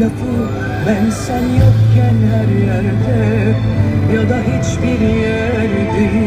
lafı Ben sen yokken her yerde Ya da hiçbir yerdeyim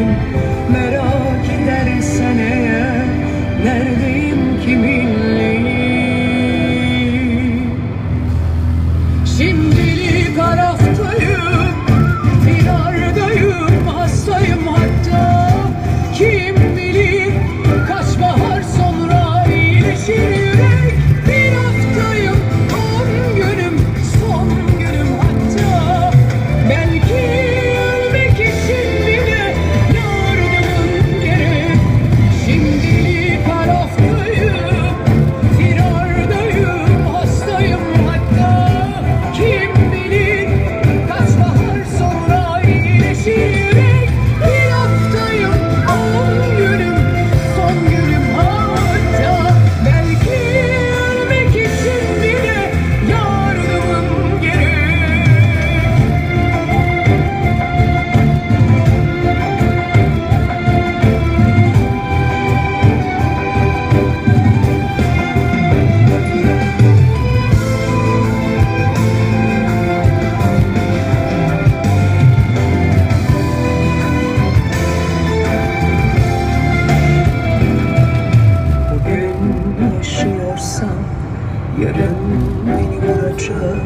beni vuracak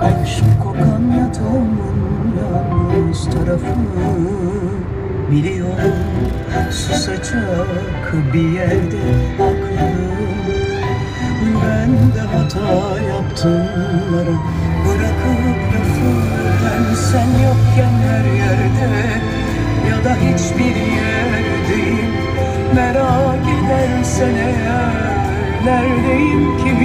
Aşk kokan yatağımın yalnız tarafı Biliyorum susacak bir yerde aklım Ben de hata yaptım umarım Bırakıp lafı ben sen yokken her yerde Ya da hiçbir yerdeyim Merak edersen eğer Neredeyim ki